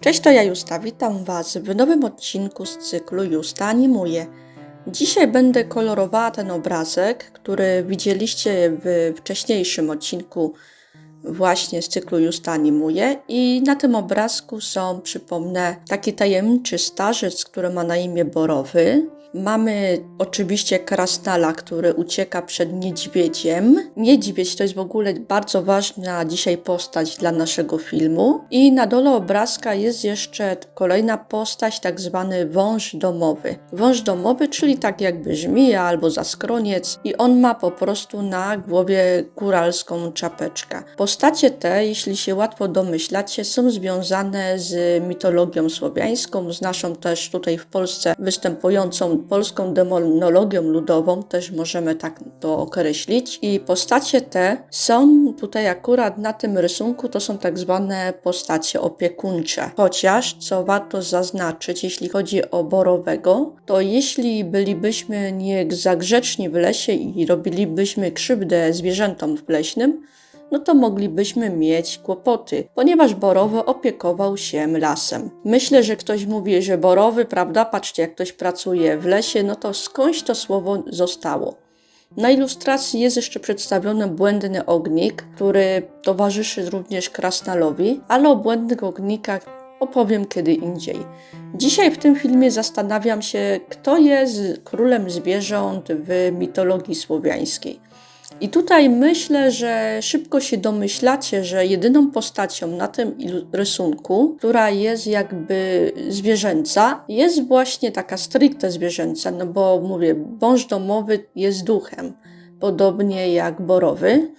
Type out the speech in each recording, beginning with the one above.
Cześć, to ja Justa, witam Was w nowym odcinku z cyklu Justa Animuje. Dzisiaj będę kolorowała ten obrazek, który widzieliście w wcześniejszym odcinku właśnie z cyklu Justa Animuje. I na tym obrazku są, przypomnę, taki tajemniczy starzec, który ma na imię Borowy, Mamy oczywiście krasnala, który ucieka przed niedźwiedziem. Niedźwiedź to jest w ogóle bardzo ważna dzisiaj postać dla naszego filmu. I na dole obrazka jest jeszcze kolejna postać, tak zwany wąż domowy. Wąż domowy, czyli tak jakby żmija albo zaskroniec i on ma po prostu na głowie góralską czapeczkę. Postacie te, jeśli się łatwo domyślacie, są związane z mitologią słowiańską, z naszą też tutaj w Polsce występującą polską demonologią ludową, też możemy tak to określić. I postacie te są tutaj akurat na tym rysunku, to są tak zwane postacie opiekuńcze. Chociaż, co warto zaznaczyć, jeśli chodzi o Borowego, to jeśli bylibyśmy nie za grzeczni w lesie i robilibyśmy krzywdę zwierzętom w leśnym, no to moglibyśmy mieć kłopoty, ponieważ Borowy opiekował się lasem. Myślę, że ktoś mówi, że Borowy, prawda, patrzcie, jak ktoś pracuje w lesie, no to skądś to słowo zostało. Na ilustracji jest jeszcze przedstawiony błędny ognik, który towarzyszy również krasnalowi, ale o błędnych ognikach opowiem kiedy indziej. Dzisiaj w tym filmie zastanawiam się, kto jest królem zwierząt w mitologii słowiańskiej. I tutaj myślę, że szybko się domyślacie, że jedyną postacią na tym rysunku, która jest jakby zwierzęca, jest właśnie taka stricte zwierzęca, no bo mówię, wąż domowy jest duchem, podobnie jak borowy.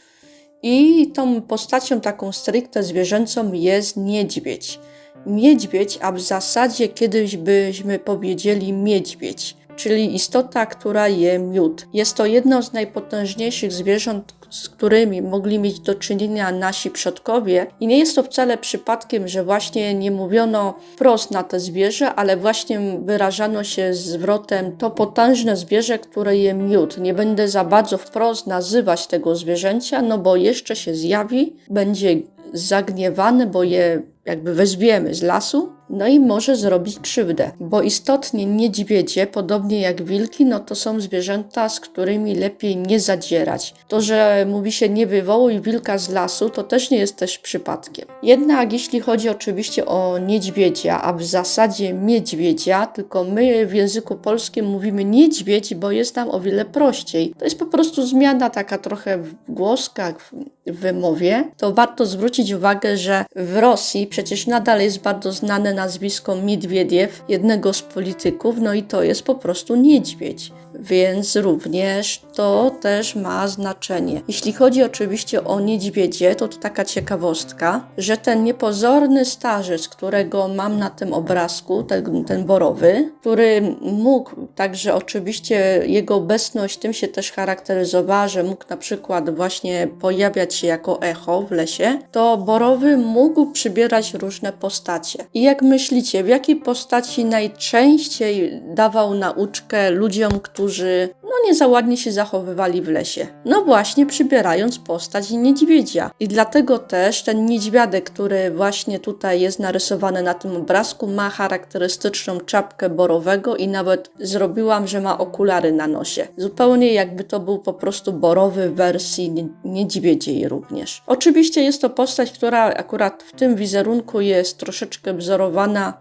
I tą postacią taką stricte zwierzęcą jest niedźwiedź. Niedźwiedź, a w zasadzie kiedyś byśmy powiedzieli miedźwiedź czyli istota, która je miód. Jest to jedno z najpotężniejszych zwierząt, z którymi mogli mieć do czynienia nasi przodkowie. I nie jest to wcale przypadkiem, że właśnie nie mówiono wprost na te zwierzę, ale właśnie wyrażano się zwrotem to potężne zwierzę, które je miód. Nie będę za bardzo wprost nazywać tego zwierzęcia, no bo jeszcze się zjawi, będzie zagniewany, bo je jakby wezwiemy z lasu, no i może zrobić krzywdę, bo istotnie niedźwiedzie, podobnie jak wilki, no to są zwierzęta, z którymi lepiej nie zadzierać. To, że mówi się nie wywołuj wilka z lasu, to też nie jest też przypadkiem. Jednak jeśli chodzi oczywiście o niedźwiedzia, a w zasadzie miedźwiedzia, tylko my w języku polskim mówimy niedźwiedź, bo jest nam o wiele prościej. To jest po prostu zmiana taka trochę w głoskach, w wymowie. To warto zwrócić uwagę, że w Rosji przecież nadal jest bardzo znane nazwisko Midwiediew, jednego z polityków, no i to jest po prostu niedźwiedź więc również to też ma znaczenie. Jeśli chodzi oczywiście o niedźwiedzie, to to taka ciekawostka, że ten niepozorny starzec, którego mam na tym obrazku, ten, ten borowy, który mógł, także oczywiście jego obecność tym się też charakteryzowała, że mógł na przykład właśnie pojawiać się jako echo w lesie, to borowy mógł przybierać różne postacie. I jak myślicie, w jakiej postaci najczęściej dawał nauczkę ludziom, którzy no nie za ładnie się zachowywali w lesie. No właśnie przybierając postać niedźwiedzia. I dlatego też ten niedźwiadek, który właśnie tutaj jest narysowany na tym obrazku, ma charakterystyczną czapkę borowego i nawet zrobiłam, że ma okulary na nosie. Zupełnie jakby to był po prostu borowy w wersji niedźwiedziej również. Oczywiście jest to postać, która akurat w tym wizerunku jest troszeczkę wzorowana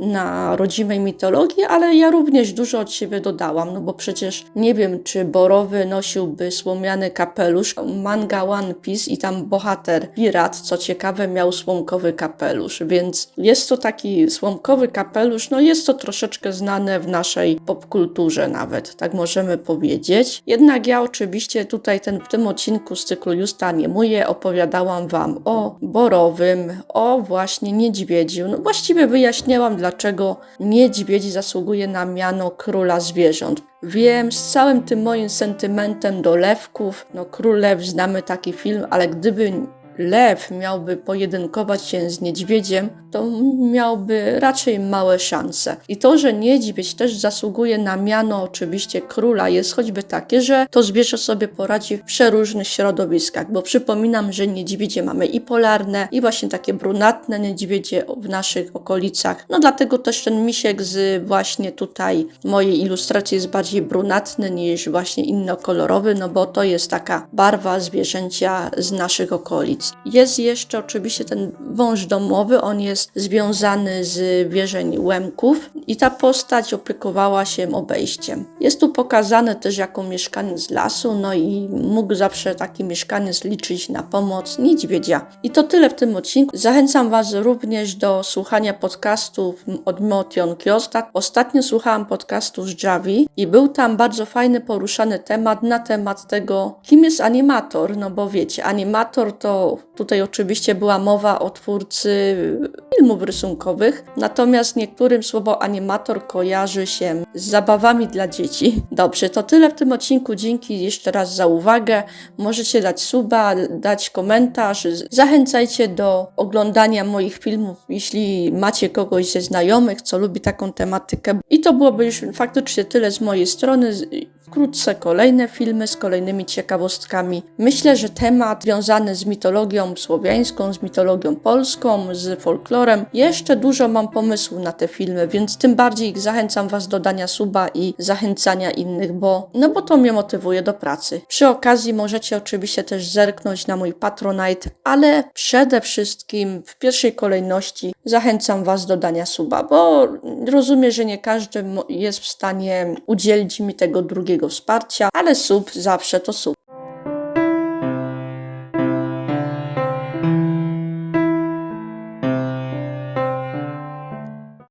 na rodzimej mitologii, ale ja również dużo od siebie dodałam, no bo przecież nie wiem, czy Borowy nosiłby słomiany kapelusz. Manga One Piece i tam bohater pirat, co ciekawe, miał słomkowy kapelusz, więc jest to taki słomkowy kapelusz, no jest to troszeczkę znane w naszej popkulturze nawet, tak możemy powiedzieć. Jednak ja oczywiście tutaj ten, w tym odcinku z cyklu Justa Niemuję opowiadałam Wam o Borowym, o właśnie niedźwiedziu. No właściwie wyjaśniałam, dlaczego niedźwiedź zasługuje na miano króla zwierząt. Wiem, z całym tym moim sentymentem do lewków, no król lew znamy taki film, ale gdyby lew miałby pojedynkować się z niedźwiedziem, to miałby raczej małe szanse. I to, że niedźwiedź też zasługuje na miano oczywiście króla, jest choćby takie, że to zwierzę sobie poradzi w przeróżnych środowiskach, bo przypominam, że niedźwiedzie mamy i polarne, i właśnie takie brunatne niedźwiedzie w naszych okolicach. No dlatego też ten misiek z właśnie tutaj mojej ilustracji jest bardziej brunatny niż właśnie innokolorowy, no bo to jest taka barwa zwierzęcia z naszych okolic. Jest jeszcze oczywiście ten wąż domowy, on jest związany z wierzeń Łemków i ta postać opiekowała się obejściem. Jest tu pokazane też jako mieszkaniec lasu, no i mógł zawsze taki mieszkaniec liczyć na pomoc niedźwiedzia. I to tyle w tym odcinku. Zachęcam Was również do słuchania podcastów od Motion Kiosk. Ostatnio słuchałam podcastu z Javi i był tam bardzo fajny, poruszany temat na temat tego, kim jest animator. No bo wiecie, animator to tutaj oczywiście była mowa o twórcy filmów rysunkowych, natomiast niektórym słowo animator kojarzy się z zabawami dla dzieci. Dobrze, to tyle w tym odcinku. Dzięki jeszcze raz za uwagę. Możecie dać suba, dać komentarz. Zachęcajcie do oglądania moich filmów, jeśli macie kogoś ze znajomych, co lubi taką tematykę. I to byłoby już faktycznie tyle z mojej strony. Wkrótce kolejne filmy z kolejnymi ciekawostkami. Myślę, że temat związany z mitologią słowiańską, z mitologią polską, z folklorem. Jeszcze dużo mam pomysłów na te filmy, więc tym bardziej zachęcam Was do dania suba i zachęcania innych, bo, no bo to mnie motywuje do pracy. Przy okazji możecie oczywiście też zerknąć na mój Patronite, ale przede wszystkim w pierwszej kolejności zachęcam Was do dania suba, bo rozumiem, że nie każdy jest w stanie udzielić mi tego drugiego wsparcia, ale sub zawsze to sub.